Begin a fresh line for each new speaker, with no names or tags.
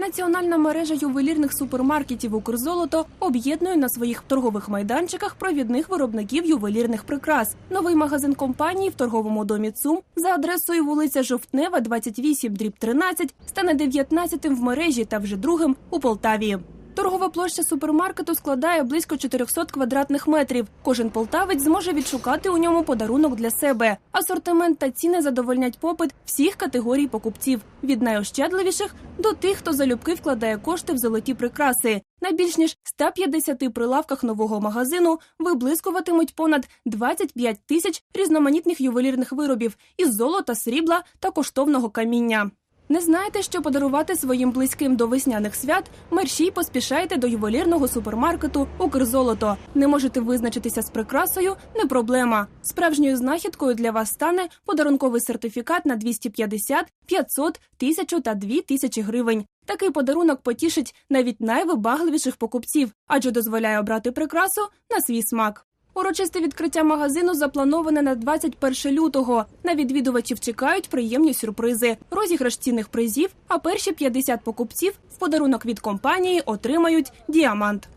Національна мережа ювелірних супермаркетів Укрзолото об'єднує на своїх торгових майданчиках провідних виробників ювелірних прикрас. Новий магазин компанії в торговому домі ЦУМ за адресою вулиця Жовтнева, 28, дріб 13, стане 19-тим в мережі та вже другим у Полтаві. Торгова площа супермаркету складає близько 400 квадратних метрів. Кожен полтавець зможе відшукати у ньому подарунок для себе. Асортимент та ціни задовольнять попит всіх категорій покупців від найощадливіших до тих, хто залюбки вкладає кошти в золоті прикраси. На більш ніж 150 прилавках нового магазину виблискуватимуть понад 25 тисяч різноманітних ювелірних виробів із золота, срібла та коштовного каміння. Не знаєте, що подарувати своїм близьким до весняних свят? Мерщій поспішайте до ювелірного супермаркету Укрзолото. Не можете визначитися з прикрасою? Не проблема. Справжньою знахідкою для вас стане подарунковий сертифікат на 250, 500, 1000 та 2000 гривень. Такий подарунок потішить навіть найвибагливіших покупців, адже дозволяє обрати прикрасу на свій смак. Урочисте відкриття магазину заплановане на 21 лютого. На відвідувачів чекають приємні сюрпризи, розіграш цінних призів. А перші 50 покупців в подарунок від компанії отримають діамант.